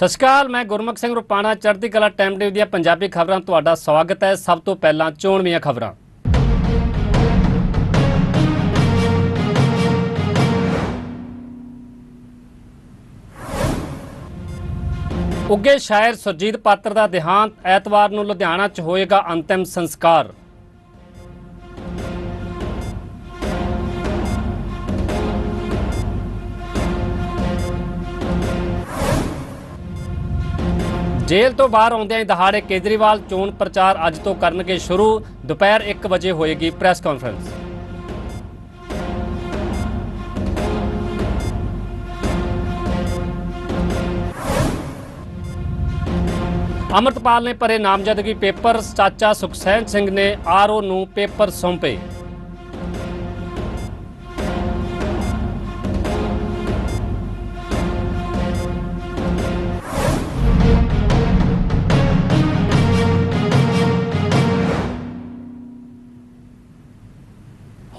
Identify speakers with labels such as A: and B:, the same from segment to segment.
A: ਸਤਿ ਸ਼੍ਰੀ ਅਕਾਲ ਮੈਂ ਗੁਰਮੁਖ ਸਿੰਘ ਰੁਪਾਣਾ, ਚੜ੍ਹਦੀ ਕਲਾ ਟਾਈਮ ਟੀਵੀ ਦੀਆਂ ਪੰਜਾਬੀ ਖਬਰਾਂ ਤੁਹਾਡਾ ਸਵਾਗਤ ਹੈ। ਸਭ ਤੋਂ ਪਹਿਲਾਂ ਚੋਣਵੀਆਂ ਖਬਰਾਂ। ਉੱਗੇ ਸ਼ਾਇਰ ਸੁਰਜੀਤ ਪਾਤਰ ਦਾ ਦੇਹਾਂਤ ਐਤਵਾਰ ਨੂੰ ਲੁਧਿਆਣਾ 'ਚ ਹੋਏਗਾ ਅੰਤਿਮ ਸੰਸਕਾਰ। ਜੇਲ੍ਹ ਤੋਂ ਬਾਹਰ ਆਉਂਦਿਆਂ ਹੀ ਦਹਾੜੇ ਕੇਜਰੀਵਾਲ ਚੋਣ ਪ੍ਰਚਾਰ ਅੱਜ ਤੋਂ ਕਰਨਗੇ ਸ਼ੁਰੂ। ਦੁਪਹਿਰ 1 ਵਜੇ ਹੋਏਗੀ ਪ੍ਰੈਸ ਕਾਨਫਰੰਸ। ਅਮਰਤਪਾਲ ਨੇ ਭਰੇ ਨਾਮਜ਼ਦਗੀ ਪੇਪਰ। ਚਾਚਾ ਸੁਖਸੈਨ ਸਿੰਘ ਨੇ ਆਰਓ ਨੂੰ ਪੇਪਰ ਸੌਂਪੇ।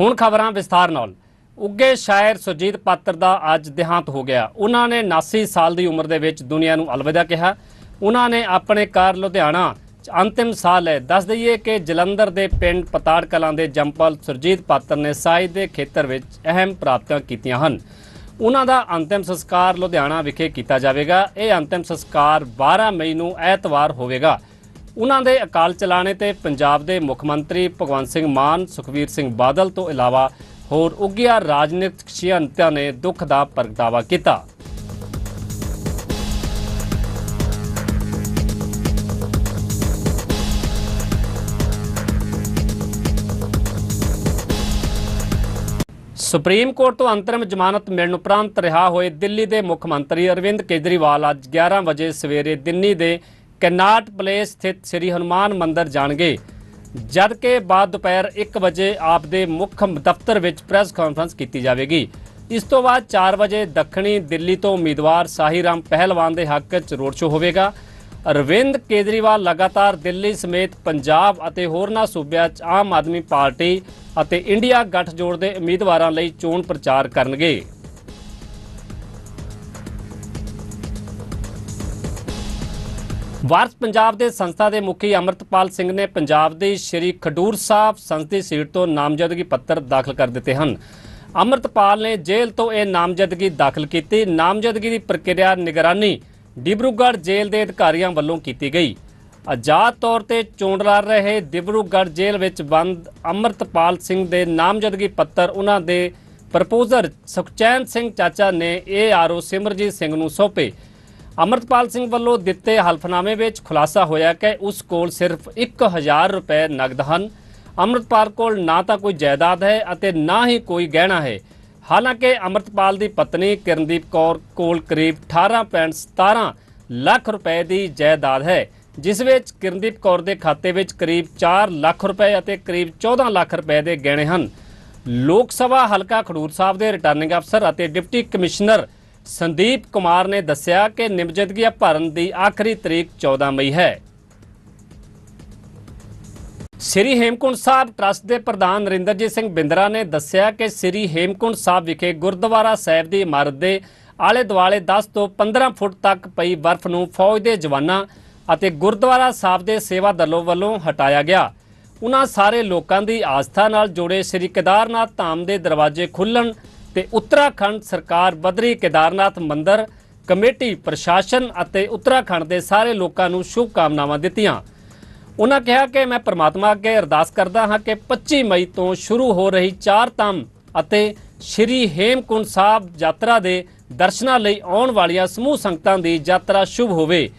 A: ਹੁਣ ਖਬਰਾਂ ਵਿਸਥਾਰ ਨਾਲ। ਉੱਗੇ ਸ਼ਾਇਰ ਸੁਰਜੀਤ ਪਾਤਰ ਦਾ ਅੱਜ ਦੇਹਾਂਤ ਹੋ ਗਿਆ। ਉਹਨਾਂ ਨੇ 79 ਸਾਲ ਦੀ ਉਮਰ ਦੇ ਵਿੱਚ ਦੁਨੀਆ ਨੂੰ ਅਲਵਿਦਾ ਕਿਹਾ। ਉਹਨਾਂ ਨੇ ਆਪਣੇ ਘਰ ਲੁਧਿਆਣਾ 'ਚ ਅੰਤਿਮ ਸਾਲ ਹੈ। ਦੱਸ ਦਈਏ ਕਿ ਜਲੰਧਰ ਦੇ ਪਿੰਡ ਪਤਾੜ ਕਲਾਂ ਦੇ ਜੰਪਲ ਸੁਰਜੀਤ ਪਾਤਰ ਨੇ ਸਾਹਿਤ ਦੇ ਖੇਤਰ ਵਿੱਚ ਅਹਿਮ ਪ੍ਰਾਪਤੀਆਂ ਕੀਤੀਆਂ ਹਨ। ਉਹਨਾਂ ਦਾ ਅੰਤਿਮ ਸੰਸਕਾਰ ਲੁਧਿਆਣਾ ਵਿਖੇ ਕੀਤਾ ਜਾਵੇਗਾ। ਇਹ ਅੰਤਿਮ ਸੰਸਕਾਰ 12 ਮਈ ਨੂੰ ਐਤਵਾਰ ਹੋਵੇਗਾ। ਉਹਨਾਂ ਦੇ ਅਕਾਲ ਚਲਾਣੇ ਤੇ ਪੰਜਾਬ ਦੇ ਮੁੱਖ ਮੰਤਰੀ ਭਗਵੰਤ ਸਿੰਘ ਮਾਨ, ਸੁਖਵੀਰ ਸਿੰਘ ਬਾਦਲ ਤੋਂ ਇਲਾਵਾ ਹੋਰ ਉੱਘੀਆਂ ਰਾਜਨੀਤਿਕ ਸ਼ਖਸੀਅਤਾਂ ਨੇ ਦੁੱਖ ਦਾ ਪ੍ਰਗਟਾਵਾ ਕੀਤਾ। ਸੁਪਰੀਮ ਕੋਰਟ ਤੋਂ ਅੰਤਰਿਮ ਜ਼ਮਾਨਤ ਮਿਲਣ ਉਪਰੰਤ ਰਿਹਾ ਹੋਏ ਦਿੱਲੀ ਦੇ ਮੁੱਖ ਮੰਤਰੀ ਅਰਵਿੰਦ ਕੇਜਰੀਵਾਲ ਅੱਜ 11 ਵਜੇ ਸਵੇਰੇ ਦਿੱਲੀ ਦੇ ਕੈਨਾਟ ਪਲੇਸ ਸਥਿਤ ਸ੍ਰੀ ਹਨੂਮਾਨ ਮੰਦਿਰ ਜਾਣਗੇ, ਜਦ ਕਿ ਬਾਅਦ ਦੁਪਹਿਰ 1 ਵਜੇ ਆਪ ਦੇ ਮੁੱਖ ਦਫ਼ਤਰ ਵਿੱਚ ਪ੍ਰੈਸ ਕਾਨਫਰੰਸ ਕੀਤੀ ਜਾਵੇਗੀ। ਇਸ ਤੋਂ ਬਾਅਦ 4 ਵਜੇ ਦੱਖਣੀ ਦਿੱਲੀ ਤੋਂ ਉਮੀਦਵਾਰ ਸਾਹੀਰਾਮ ਪਹਿਲਵਾਨ ਦੇ ਹੱਕ 'ਚ ਰੋਡ ਸ਼ੋਅ ਹੋਵੇਗਾ। ਅਰਵਿੰਦ ਕੇਜਰੀਵਾਲ ਲਗਾਤਾਰ ਦਿੱਲੀ ਸਮੇਤ ਪੰਜਾਬ ਅਤੇ ਹੋਰਨਾਂ ਸੂਬਿਆਂ 'ਚ ਆਮ ਆਦਮੀ ਪਾਰਟੀ ਅਤੇ ਇੰਡੀਆ ਗੱਠਜੋੜ ਦੇ ਉਮੀਦਵਾਰਾਂ ਲਈ ਚੋਣ ਪ੍ਰਚਾਰ ਕਰਨਗੇ। ਵਾਰਸ ਪੰਜਾਬ ਦੇ ਸੰਸਥਾ ਦੇ ਮੁਖੀ ਅਮਰਤਪਾਲ ਸਿੰਘ ਨੇ ਪੰਜਾਬ ਦੇ ਸ਼੍ਰੀ ਖਡੂਰ ਸਾਹਿਬ ਸੰਸਦੀ ਸੀਟ ਤੋਂ ਨਾਮਜ਼ਦਗੀ ਪੱਤਰ ਦਾਖਲ ਕਰ ਦਿੱਤੇ ਹਨ। ਅਮਰਤਪਾਲ ਨੇ ਜੇਲ੍ਹ ਤੋਂ ਇਹ ਨਾਮਜ਼ਦਗੀ ਦਾਖਲ ਕੀਤੀ। ਨਾਮਜ਼ਦਗੀ ਦੀ ਪ੍ਰਕਿਰਿਆ ਨਿਗਰਾਨੀ ਡਿਬਰੂਗੜ੍ਹ ਜੇਲ੍ਹ ਦੇ ਅਧਿਕਾਰੀਆਂ ਵੱਲੋਂ ਕੀਤੀ ਗਈ। ਆਜ਼ਾਦ ਤੌਰ ਤੇ ਚੋਣ ਲੜ ਰਹੇ ਡਿਬਰੂਗੜ੍ਹ ਜੇਲ੍ਹ ਵਿੱਚ ਬੰਦ ਅਮਰਤਪਾਲ ਸਿੰਘ ਦੇ ਨਾਮਜ਼ਦਗੀ ਪੱਤਰ ਉਹਨਾਂ ਦੇ ਪ੍ਰਪੋਜ਼ਰ ਸੁਖਚੈਨ ਸਿੰਘ ਚਾਚਾ ਨੇ ਇਹ ਆਰਓ ਸਿਮਰਜੀਤ ਸਿੰਘ ਨੂੰ ਸੌਂਪੇ। ਅਮਰਤਪਾਲ ਸਿੰਘ ਵੱਲੋਂ ਦਿੱਤੇ ਹਲਫਨਾਮੇ ਵਿੱਚ ਖੁਲਾਸਾ ਹੋਇਆ ਕਿ ਉਸ ਕੋਲ ਸਿਰਫ 1000 ਰੁਪਏ ਨਗਦ ਹਨ। ਅਮਰਤਪਾਲ ਕੋਲ ਨਾ ਤਾਂ ਕੋਈ ਜਾਇਦਾਦ ਹੈ ਅਤੇ ਨਾ ਹੀ ਕੋਈ ਗਹਿਣਾ ਹੈ। ਹਾਲਾਂਕਿ ਅਮਰਤਪਾਲ ਦੀ ਪਤਨੀ ਕਿਰਨਦੀਪ ਕੌਰ ਕੋਲ ਕਰੀਬ 18.17 ਲੱਖ ਰੁਪਏ ਦੀ ਜਾਇਦਾਦ ਹੈ, ਜਿਸ ਵਿੱਚ ਕਿਰਨਦੀਪ ਕੌਰ ਦੇ ਖਾਤੇ ਵਿੱਚ ਕਰੀਬ 4 ਲੱਖ ਰੁਪਏ ਅਤੇ ਕਰੀਬ 14 ਲੱਖ ਰੁਪਏ ਦੇ ਗਹਿਣੇ ਹਨ। ਲੋਕ ਸਭਾ ਹਲਕਾ ਖਡੂਰ ਸਾਹਿਬ ਦੇ ਰਿਟਰਨਿੰਗ ਅਫਸਰ ਅਤੇ ਡਿਪਟੀ ਕਮਿਸ਼ਨਰ ਸੰਦੀਪ ਕੁਮਾਰ ਨੇ ਦੱਸਿਆ ਕਿ ਨਿਮਜ਼ਦਗੀਆਂ ਭਰਨ ਦੀ ਆਖਰੀ ਤਰੀਕ 14 ਮਈ ਹੈ। ਸ੍ਰੀ ਹੇਮਕੁੰਟ ਸਾਹਿਬ ਟਰੱਸਟ ਦੇ ਪ੍ਰਧਾਨ ਨਰਿੰਦਰਜੀਤ ਸਿੰਘ ਬਿੰਦਰਾ ਨੇ ਦੱਸਿਆ ਕਿ ਸ੍ਰੀ ਹੇਮਕੁੰਟ ਸਾਹਿਬ ਵਿਖੇ ਗੁਰਦੁਆਰਾ ਸਾਹਿਬ ਦੀ ਇਮਾਰਤ ਦੇ ਆਲੇ ਦੁਆਲੇ 10 ਤੋਂ 15 ਫੁੱਟ ਤੱਕ ਪਈ ਬਰਫ਼ ਨੂੰ ਫੌਜ ਦੇ ਜਵਾਨਾਂ ਅਤੇ ਗੁਰਦੁਆਰਾ ਸਾਹਿਬ ਦੇ ਸੇਵਾ ਦਲੋਂ ਵੱਲੋਂ ਹਟਾਇਆ ਗਿਆ। ਉਹਨਾਂ ਸਾਰੇ ਲੋਕਾਂ ਦੀ ਆਸਥਾ ਨਾਲ ਜੁੜੇ ਸ੍ਰੀ ਕੇਦਾਰਨਾਥ ਧਾਮ ਦੇ ਦਰਵਾਜ਼ੇ ਖੁੱਲਣ ਤੇ ਉੱਤਰਾਖੰਡ ਸਰਕਾਰ ਬਦਰੀ ਕੇਦਾਰਨਾਥ ਮੰਦਿਰ, ਕਮੇਟੀ ਪ੍ਰਸ਼ਾਸਨ ਅਤੇ ਉੱਤਰਾਖੰਡ ਦੇ ਸਾਰੇ ਲੋਕਾਂ ਨੂੰ ਸ਼ੁਭ ਕਾਮਨਾਵਾਂ ਦਿੱਤੀਆਂ। ਉਹਨਾਂ ਕਿਹਾ ਕਿ ਮੈਂ ਪ੍ਰਮਾਤਮਾ ਅੱਗੇ ਅਰਦਾਸ ਕਰਦਾ ਹਾਂ ਕਿ 25 ਮਈ ਤੋਂ ਸ਼ੁਰੂ ਹੋ ਰਹੀ ਚਾਰ ਧਾਮ ਅਤੇ ਸ਼੍ਰੀ ਹੇਮਕੁੰਟ ਸਾਹਿਬ ਯਾਤਰਾ ਦੇ ਦਰਸ਼ਨਾਂ ਲਈ ਆਉਣ ਵਾਲੀਆਂ ਸਮੂਹ ਸੰਗਤਾਂ ਦੀ ਯਾਤਰਾ ਸ਼ੁਭ ਹੋਵੇ।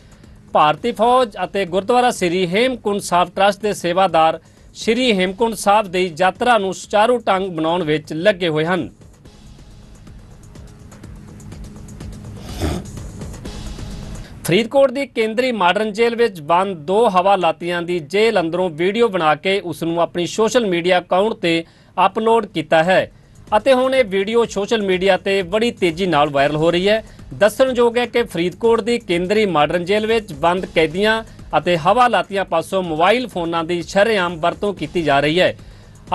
A: ਭਾਰਤੀ ਫੌਜ ਅਤੇ ਗੁਰਦੁਆਰਾ ਸ੍ਰੀ ਹੇਮਕੁੰਟ ਸਾਹਿਬ ਟਰੱਸਟ ਦੇ ਸੇਵਾਦਾਰ ਸ਼੍ਰੀ ਹੇਮਕੁੰਟ ਸਾਹਿਬ ਦੀ ਯਾਤਰਾ ਨੂੰ ਸੁਚਾਰੂ ਢੰਗ ਬਣਾਉਣ ਵਿੱਚ ਲੱਗੇ ਹੋਏ ਹਨ। ਫਰੀਦਕੋਟ ਦੀ ਕੇਂਦਰੀ ਮਾਡਰਨ ਜੇਲ੍ਹ ਵਿੱਚ ਬੰਦ ਦੋ ਹਵਾਲਾਤੀਆਂ ਦੀ ਜੇਲ੍ਹ ਅੰਦਰੋਂ ਵੀਡੀਓ ਬਣਾ ਕੇ ਉਸ ਨੂੰ ਆਪਣੀ ਸੋਸ਼ਲ ਮੀਡੀਆ ਅਕਾਊਂਟ ਤੇ ਅਪਲੋਡ ਕੀਤਾ ਹੈ। ਅਤੇ ਹੁਣ ਇਹ ਵੀਡੀਓ ਸੋਸ਼ਲ ਮੀਡੀਆ ਤੇ ਬੜੀ ਤੇਜ਼ੀ ਨਾਲ ਵਾਇਰਲ ਹੋ ਰਹੀ ਹੈ। ਦੱਸਣਯੋਗ ਹੈ ਕਿ ਫਰੀਦਕੋਟ ਦੀ ਕੇਂਦਰੀ ਮਾਡਰਨ ਜੇਲ੍ਹ ਵਿੱਚ ਬੰਦ ਕੈਦੀਆਂ ਅਤੇ ਹਵਾਲਾਤੀਆਂ ਪਾਸੋਂ ਮੋਬਾਈਲ ਫੋਨਾਂ ਦੀ ਸ਼ਰੇਆਮ ਵਰਤੋਂ ਕੀਤੀ ਜਾ ਰਹੀ ਹੈ।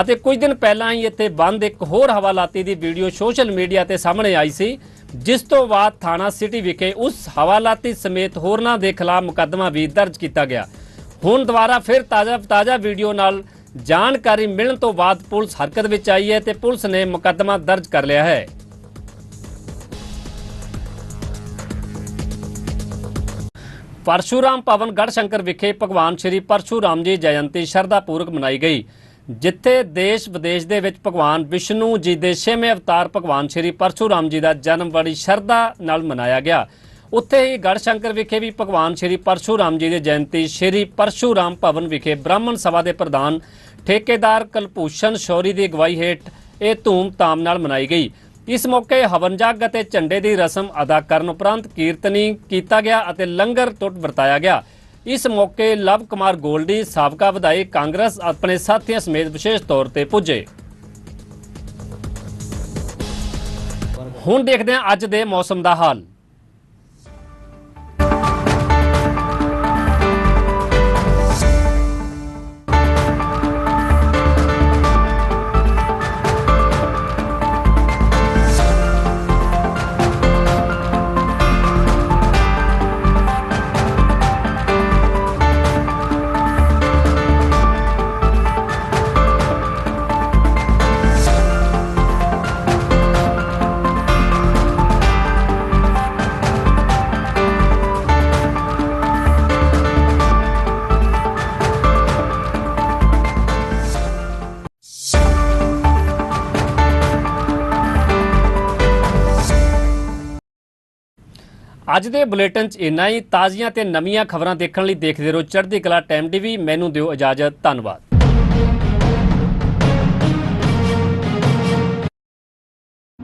A: ਅਤੇ ਕੁਝ ਦਿਨ ਪਹਿਲਾਂ ਹੀ ਇੱਥੇ ਬੰਦ ਇੱਕ ਹੋਰ ਹਵਾਲਾਤੀ ਦੀ ਵੀਡੀਓ ਸੋਸ਼ਲ ਮੀਡੀਆ ਤੇ ਸਾਹਮਣੇ ਆਈ ਸੀ, ਜਿਸ ਤੋਂ ਬਾਅਦ ਥਾਣਾ ਸਿਟੀ ਵਿਖੇ ਉਸ ਹਵਾਲਾਤੀ ਸਮੇਤ ਹੋਰਨਾਂ ਦੇ ਖਿਲਾਫ ਮੁਕੱਦਮਾ ਵੀ ਦਰਜ ਕੀਤਾ ਗਿਆ। ਹੁਣ ਦੁਬਾਰਾ ਫਿਰ ਤਾਜ਼ਾ ਤਾਜ਼ਾ ਵੀਡੀਓ ਨਾਲ ਜਾਣਕਾਰੀ ਮਿਲਣ ਤੋਂ ਬਾਅਦ ਪੁਲਿਸ ਹਰਕਤ ਵਿੱਚ ਆਈ ਹੈ ਤੇ ਪੁਲਿਸ ਨੇ ਮੁਕੱਦਮਾ ਦਰਜ ਕਰ ਲਿਆ ਹੈ। ਪਰਸ਼ੂਰਾਮ ਭਵਨ ਗੜਸ਼ੰਕਰ ਵਿਖੇ ਭਗਵਾਨ ਸ਼੍ਰੀ ਪਰਸ਼ੂਰਾਮ ਜੀ ਜਯੰਤੀ ਸ਼ਰਧਾ ਪੂਰਵਕ ਮਨਾਈ ਗਈ। ਜਿੱਥੇ ਦੇਸ਼ ਵਿਦੇਸ਼ ਦੇ ਵਿੱਚ ਭਗਵਾਨ ਵਿਸ਼ਨੂੰ ਜੀ ਦੇ ਛੇਵੇਂ ਅਵਤਾਰ ਭਗਵਾਨ ਸ਼੍ਰੀ ਪਰਸ਼ੂਰਾਮ ਜੀ ਦਾ ਜਨਮ ਬੜੀ ਸ਼ਰਧਾ ਨਾਲ ਮਨਾਇਆ ਗਿਆ। ਉੱਥੇ ਹੀ ਗੜਸ਼ੰਕਰ ਵਿਖੇ ਵੀ ਭਗਵਾਨ ਸ਼੍ਰੀ ਪਰਸ਼ੂਰਾਮ ਜੀ ਦੀ ਜਯੰਤੀ ਸ਼੍ਰੀ ਪਰਸ਼ੂਰਾਮ ਭਵਨ ਵਿਖੇ ਬ੍ਰਾਹਮਣ ਸਭਾ ਦੇ ਪ੍ਰਧਾਨ ਠੇਕੇਦਾਰ ਕਲਭੂਸ਼ਣ ਸ਼ੌਰੀ ਦੀ ਅਗਵਾਈ ਹੇਠ ਇਹ ਧੂਮ-ਧਾਮ ਨਾਲ ਮਨਾਈ ਗਈ। ਇਸ ਮੌਕੇ ਹਵਨ ਜਗ ਅਤੇ ਝੰਡੇ ਦੀ ਰਸਮ ਅਦਾ ਕਰਨ ਉਪਰੰਤ ਕੀਰਤਨੀ ਕੀਤਾ ਗਿਆ ਅਤੇ ਲੰਗਰ ਟੁੱਟ ਵਰਤਾਇਆ ਗਿਆ। ਇਸ ਮੌਕੇ ਲਵ ਕੁਮਾਰ ਗੋਲਡੀ, ਸਾਬਕਾ ਵਿਧਾਇਕ ਕਾਂਗਰਸ, ਆਪਣੇ ਸਾਥੀਆਂ ਸਮੇਤ ਵਿਸ਼ੇਸ਼ ਤੌਰ ਤੇ ਪੁੱਜੇ। ਹੁਣ ਦੇਖਦੇ ਹਾਂ ਅੱਜ ਦੇ ਮੌਸਮ ਦਾ ਹਾਲ। ਅੱਜ ਦੇ ਬੁਲੇਟਿਨ 'ਚ ਇੰਨਾ ਹੀ। ਤਾਜ਼ੀਆਂ ਤੇ ਨਵੀਆਂ ਖਬਰਾਂ ਦੇਖਣ ਲਈ ਦੇਖਦੇ ਰਹੋ ਚੜ੍ਹਦੀ ਕਲਾ ਟਾਈਮ ਟੀਵੀ ਮੈਨੂੰ ਦਿਓ ਇਜਾਜ਼ਤ। ਧੰਨਵਾਦ।